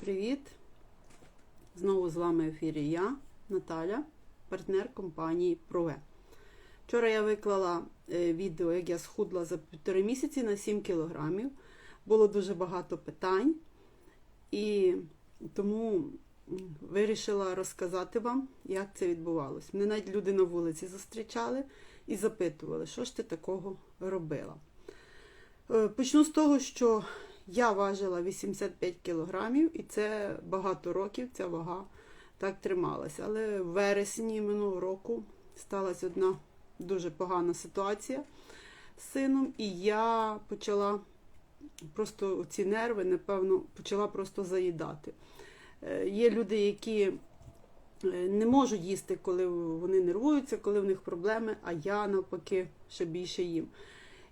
Привіт! Знову з вами в ефірі я, Наталя, партнер компанії ProVe. Вчора я виклала е, відео, як я схудла за півтори місяці на 7 кілограмів. Було дуже багато питань, і тому вирішила розказати вам, як це відбувалося. Мене навіть люди на вулиці зустрічали і запитували, що ж ти такого робила. Е, Почну з того, що я важила 85 кілограмів, і це багато років ця вага так трималася. Але в вересні минулого року сталася одна дуже погана ситуація з сином, і я почала просто ці нерви, напевно, почала просто заїдати. Е, Є люди, які е, не можуть їсти, коли вони нервуються, коли в них проблеми, а я навпаки ще більше їм.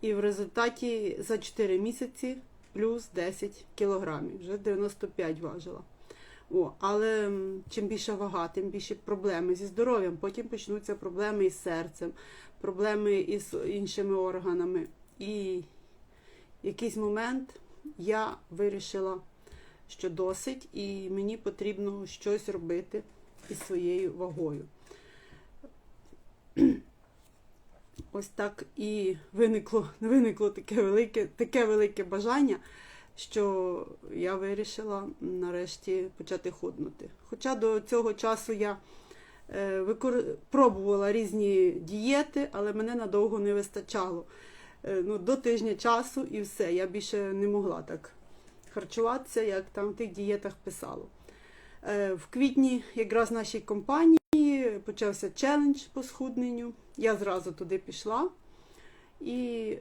І в результаті за 4 місяці плюс 10 кілограмів, вже 95 важила. О, але чим більша вага, тим більше проблеми зі здоров'ям. Потім почнуться проблеми із серцем, проблеми із іншими органами. І якийсь момент я вирішила, що досить, і мені потрібно щось робити із своєю вагою. Ось так і виникло, виникло таке велике, таке велике бажання, що я вирішила нарешті почати худнути. Хоча до цього часу я е, викор... пробувала різні дієти, але мене надовго не вистачало. Е, ну, до тижня часу і все. Я більше не могла так харчуватися, як там в тих дієтах писало. Е, в квітні якраз нашій компанії почався челендж по схудненню. Я зразу туди пішла, і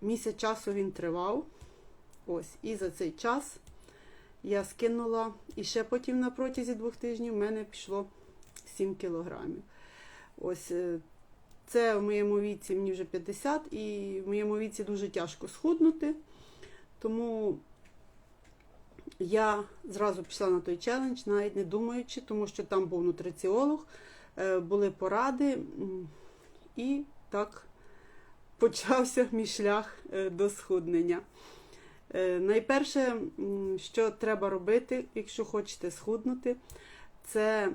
місяць часу він тривав. Ось, і за цей час я скинула, і ще потім на протязі двох тижнів в мене пішло 7 кілограмів. Ось е, це в моєму віці, мені вже 50, і в моєму віці дуже тяжко схуднути. Тому я зразу пішла на той челендж, навіть не думаючи, тому що там був нутриціолог, були поради, і так почався мій шлях е, до схуднення. Е, Найперше, що треба робити, якщо хочете схуднути, це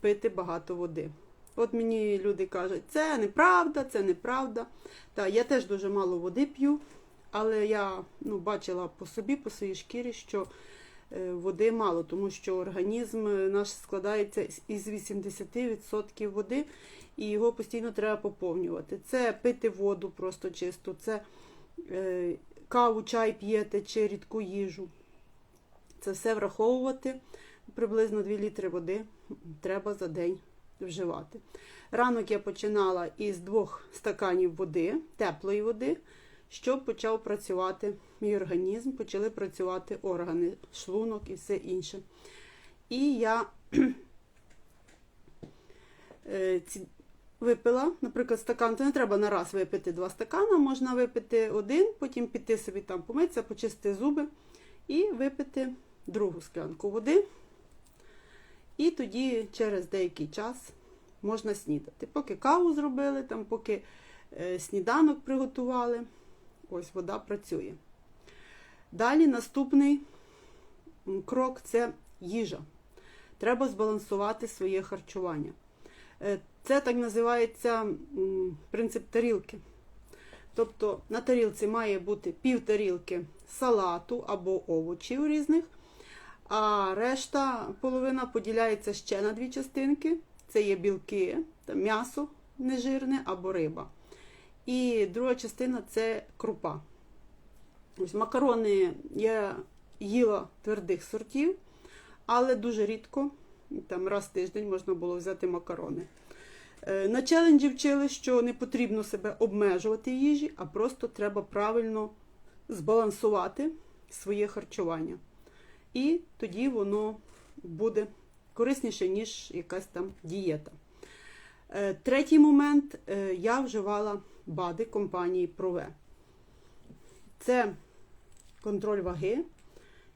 пити багато води. От мені люди кажуть, це неправда, це неправда. Та, я теж дуже мало води п'ю, але я ну, бачила по собі, по своїй шкірі, що е, води мало, тому що організм е, наш складається із- із 80% води, і його постійно треба поповнювати. Це пити воду просто чисто, це е, каву, чай п'єте чи рідку їжу. Це все враховувати. Приблизно 2 літри води треба за день вживати. Ранок я починала із двох стаканів води, теплої води, щоб почав працювати мій організм, почали працювати органи, шлунок і все інше. І я е, випила, наприклад, стакан, то не треба на раз випити два стакана, можна випити один, потім піти собі там помитися, почистити зуби і випити другу склянку води. І тоді через деякий час можна снідати. Поки каву зробили, там, поки е, сніданок приготували, ось вода працює. Далі наступний крок це їжа. Треба збалансувати своє харчування. Е, Це так називається принцип тарілки. Тобто на тарілці має бути пів тарілки салату або овочів різних, а решта половина поділяється ще на дві частинки. Це є білки, м'ясо нежирне або риба. І друга частина це крупа. Ось макарони я їла твердих сортів, але дуже рідко, там раз в тиждень можна було взяти макарони. Е, На челенджі вчили, що не потрібно себе обмежувати їжі, а просто треба правильно збалансувати своє харчування. І тоді воно буде корисніше, ніж якась там дієта. Е, Третій момент е, я вживала БАДи компанії ProVe. Це контроль ваги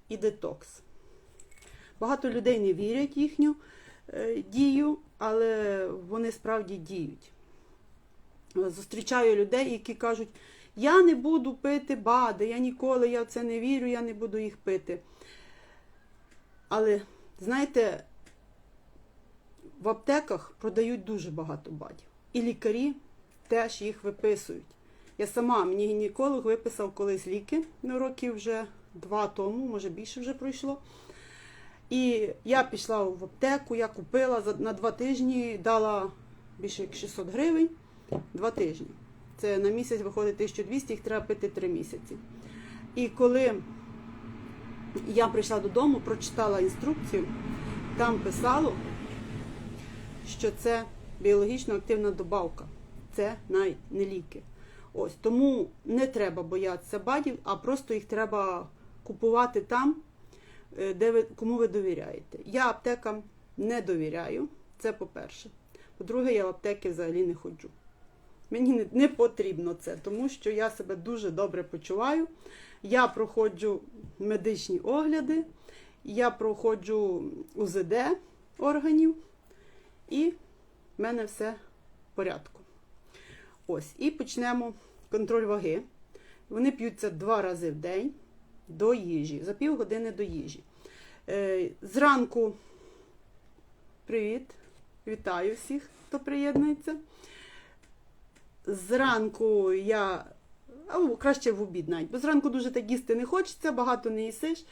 і детокс. Багато людей не вірять їхню е, дію, але вони справді діють. Зустрічаю людей, які кажуть, я не буду пити БАДи, я ніколи я в це не вірю, я не буду їх пити. Але, знаєте, в аптеках продають дуже багато бадів. І лікарі теж їх виписують. Я сама, мені гінеколог виписав колись ліки, ну, років вже два тому, може більше вже пройшло. І я пішла в аптеку, я купила на два тижні, дала більше як 600 гривень. Два тижні. Це на місяць виходить 1200, їх треба пити три місяці. І коли я прийшла додому, прочитала інструкцію, там писало, що це біологічно активна добавка. Це навіть не ліки. Ось тому не треба боятися бадів, а просто їх треба купувати там, е, де ви кому ви довіряєте. Я аптекам не довіряю. Це по-перше. По-друге, я в аптеки взагалі не ходжу. Мені не, не потрібно це, тому що я себе дуже добре почуваю. Я проходжу медичні огляди, я проходжу УЗД органів, і в мене все в порядку. Ось, і почнемо контроль ваги. Вони п'ються два рази в день до їжі, за півгодини до їжі. Е, зранку привіт, вітаю всіх, хто приєднується. Зранку я, або краще в обід навіть, бо зранку дуже так їсти не хочеться, багато не їсиш.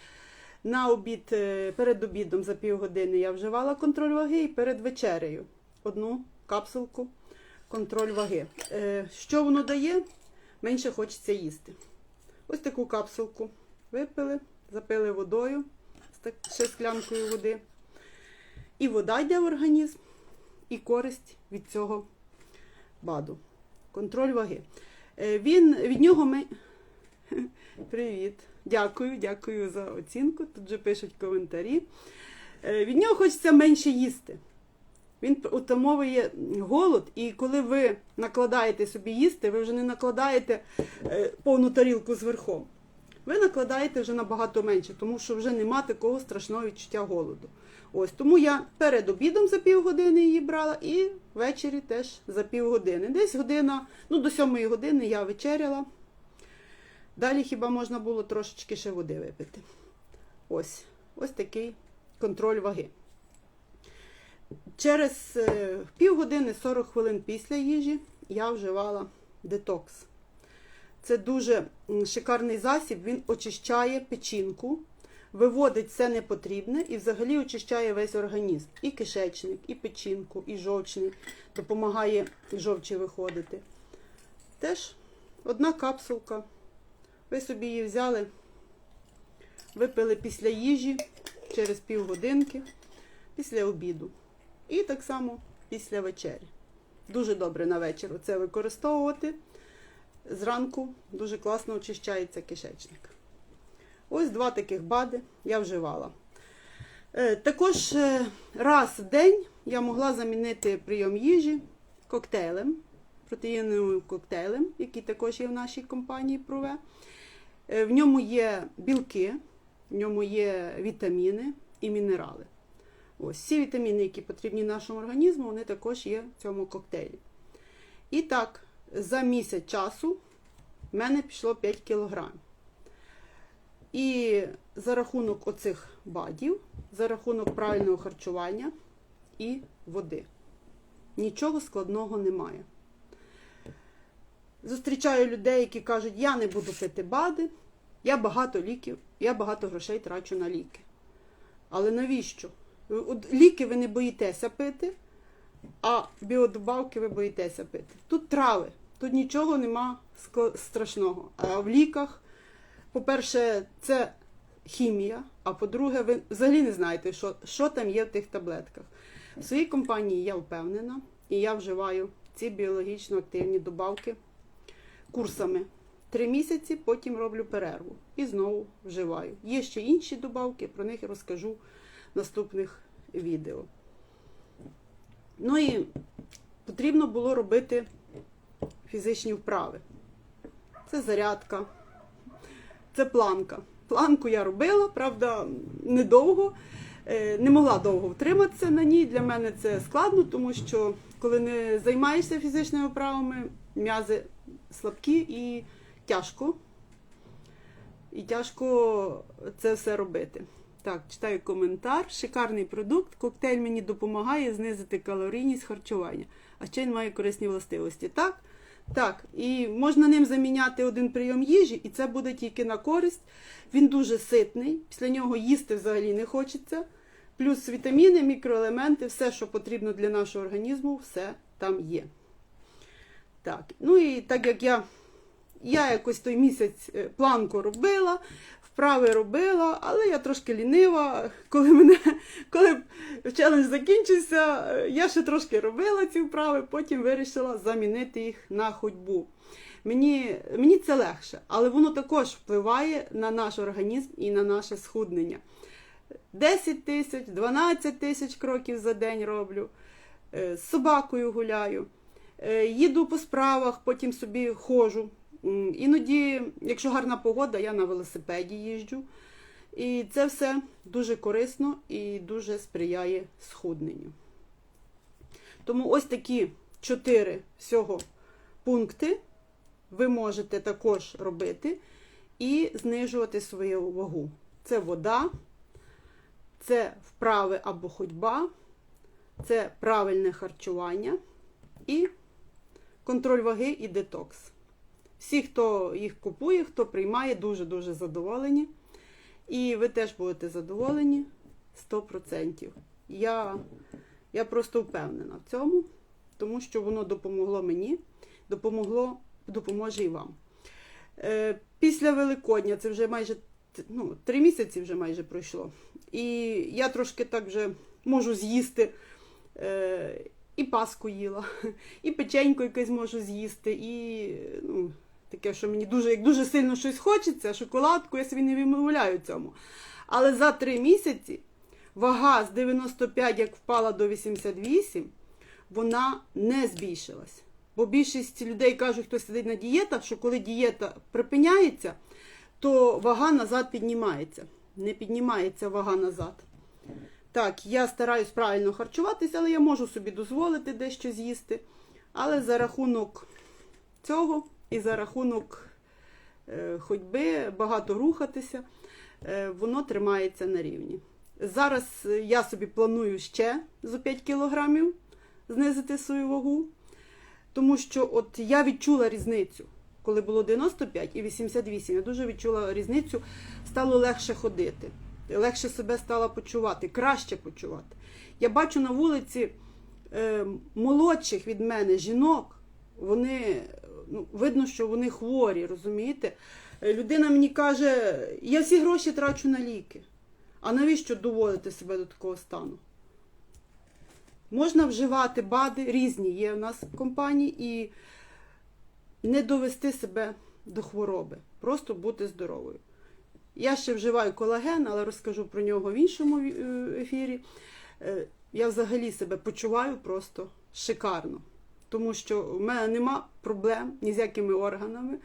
На обід, е, перед обідом за півгодини я вживала контроль ваги і перед вечерею одну капсулку контроль ваги. Е, Що воно дає? Менше хочеться їсти. Ось таку капсулку випили, запили водою, ще склянкою води. І вода йде в організм, і користь від цього БАДу. Контроль ваги. Е, Він від нього ми. Привіт. Дякую, дякую за оцінку. Тут вже пишуть коментарі. Е, Від нього хочеться менше їсти. Він утамовує голод, і коли ви накладаєте собі їсти, ви вже не накладаєте е, повну тарілку з верхом. Ви накладаєте вже набагато менше, тому що вже нема такого страшного відчуття голоду. Ось тому я перед обідом за півгодини її брала і ввечері теж за півгодини. Десь година, ну до сьомої години я вечеряла. Далі хіба можна було трошечки ще води випити. Ось, ось такий контроль ваги. Через е, півгодини 40 хвилин після їжі я вживала детокс. Це дуже шикарний засіб, він очищає печінку, виводить все непотрібне і взагалі очищає весь організм. І кишечник, і печінку, і жовчний, допомагає жовчі виходити. Теж одна капсулка. Ви собі її взяли, випили після їжі через півгодинки, після обіду. І так само після вечері. Дуже добре на вечір це використовувати. Зранку дуже класно очищається кишечник. Ось два таких бади я вживала. Е, Також е, раз в день я могла замінити прийом їжі коктейлем, протеїновим коктейлем, який також є в нашій компанії Прове. В ньому є білки, в ньому є вітаміни і мінерали. Ось всі вітаміни, які потрібні нашому організму, вони також є в цьому коктейлі. І так, за місяць часу в мене пішло 5 кілограмів. І за рахунок оцих бадів, за рахунок правильного харчування і води. Нічого складного немає. Зустрічаю людей, які кажуть, я не буду пити бади, я багато ліків, я багато грошей трачу на ліки. Але навіщо? Ліки ви не боїтеся пити, а біодобавки ви боїтеся пити. Тут трави, тут нічого нема страшного. А в ліках, по-перше, це хімія, а по-друге, ви взагалі не знаєте, що, що там є в тих таблетках. В своїй компанії я впевнена, і я вживаю ці біологічно активні добавки курсами. Три місяці, потім роблю перерву і знову вживаю. Є ще інші добавки, про них розкажу наступних відео. Ну і потрібно було робити фізичні вправи. Це зарядка, це планка. Планку я робила, правда, недовго. Е, Не могла довго втриматися на ній. Для мене це складно, тому що коли не займаєшся фізичними вправами, м'язи слабкі і тяжко. І тяжко це все робити. Так, читаю коментар. Шикарний продукт. Коктейль мені допомагає знизити калорійність харчування. А ще він має корисні властивості. Так? Так, і можна ним заміняти один прийом їжі, і це буде тільки на користь. Він дуже ситний, після нього їсти взагалі не хочеться. Плюс вітаміни, мікроелементи, все, що потрібно для нашого організму, все там є. Так, ну і так як я, я якось той місяць е, планку робила, вправи робила, але я трошки лінива. Коли мене, коли челендж закінчився, я ще трошки робила ці вправи, потім вирішила замінити їх на ходьбу. Мені, мені це легше, але воно також впливає на наш організм і на наше схуднення. 10 тисяч, 12 тисяч кроків за день роблю, е, з собакою гуляю, е, їду по справах, потім собі ходжу. Іноді, якщо гарна погода, я на велосипеді їжджу. І це все дуже корисно і дуже сприяє схудненню. Тому ось такі чотири всього пункти ви можете також робити і знижувати свою вагу. Це вода, це вправи або ходьба, це правильне харчування і контроль ваги і детокс. Всі, хто їх купує, хто приймає, дуже-дуже задоволені. І ви теж будете задоволені 100%. Я, я просто впевнена в цьому, тому що воно допомогло мені, допомогло, допоможе і вам. Е, після Великодня, це вже майже ну, три місяці вже майже пройшло. І я трошки так вже можу з'їсти. Е, і паску їла, і печеньку якесь можу з'їсти, і ну, таке, що мені дуже, як дуже сильно щось хочеться, шоколадку, я собі не відмовляю цьому. Але за три місяці вага з 95, як впала до 88, вона не збільшилась. Бо більшість людей кажуть, хто сидить на дієтах, що коли дієта припиняється, то вага назад піднімається. Не піднімається вага назад. Так, я стараюсь правильно харчуватися, але я можу собі дозволити дещо з'їсти. Але за рахунок цього і за рахунок е, ходьби, багато рухатися, е, воно тримається на рівні. Зараз я собі планую ще за 5 кілограмів знизити свою вагу, тому що от я відчула різницю. Коли було 95 і 88, я дуже відчула різницю, стало легше ходити легше себе стала почувати, краще почувати. Я бачу на вулиці е, молодших від мене жінок, вони ну, видно, що вони хворі, розумієте? Е, Людина мені каже, я всі гроші трачу на ліки. А навіщо доводити себе до такого стану? Можна вживати БАДи, різні є у нас в компанії, і не довести себе до хвороби, просто бути здоровою. Я ще вживаю колаген, але розкажу про нього в іншому е, ефірі. Е, Я взагалі себе почуваю просто шикарно, тому що в мене нема проблем ні з якими органами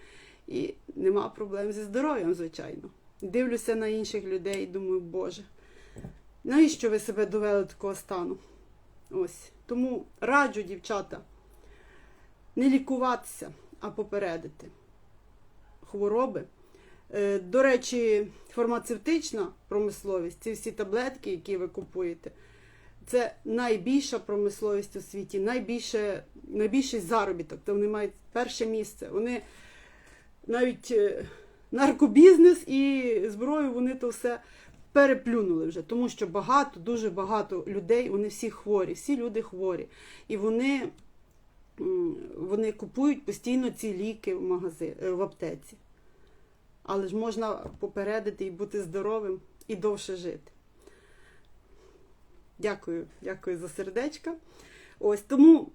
і нема проблем зі здоров'ям, звичайно. Дивлюся на інших людей і думаю, Боже, навіщо ви себе довели до такого стану? Ось. Тому раджу, дівчата, не лікуватися, а попередити хвороби. Е, До речі, фармацевтична промисловість, ці всі таблетки, які ви купуєте, це найбільша промисловість у світі, найбільше, найбільший заробіток. То вони мають перше місце. Вони навіть е, наркобізнес і зброю, вони то все переплюнули вже, тому що багато, дуже багато людей, вони всі хворі, всі люди хворі. І вони, вони купують постійно ці ліки в магазин, в аптеці. Але ж можна попередити і бути здоровим і довше жити. Дякую, дякую за сердечка. Ось тому,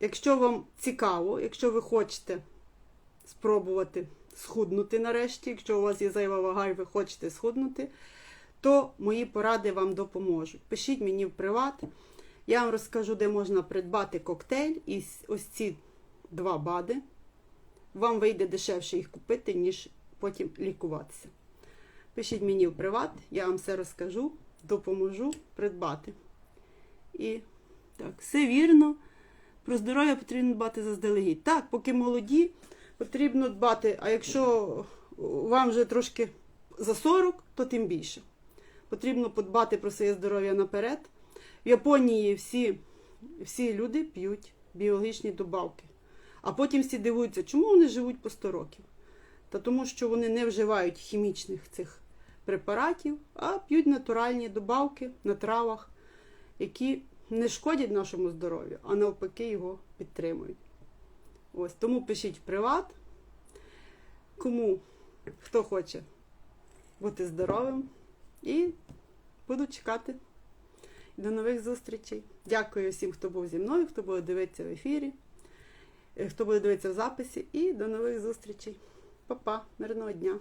якщо вам цікаво, якщо ви хочете спробувати схуднути нарешті, якщо у вас є зайва вага і ви хочете схуднути, то мої поради вам допоможуть. Пишіть мені в приват. Я вам розкажу, де можна придбати коктейль і ось ці два бади вам вийде дешевше їх купити, ніж потім лікуватися. Пишіть мені в приват, я вам все розкажу, допоможу придбати. І так, все вірно. Про здоров'я потрібно дбати заздалегідь. Так, поки молоді, потрібно дбати, а якщо вам вже трошки за 40, то тим більше. Потрібно подбати про своє здоров'я наперед. В Японії всі, всі люди п'ють біологічні добавки. А потім всі дивуються, чому вони живуть по 100 років. Та тому, що вони не вживають хімічних цих препаратів, а п'ють натуральні добавки на травах, які не шкодять нашому здоров'ю, а навпаки його підтримують. Ось тому пишіть в приват. Кому хто хоче бути здоровим. І буду чекати. До нових зустрічей. Дякую всім, хто був зі мною, хто буде дивитися в ефірі, е, хто буде дивитися в записі. І до нових зустрічей. Па-па, мирного дня!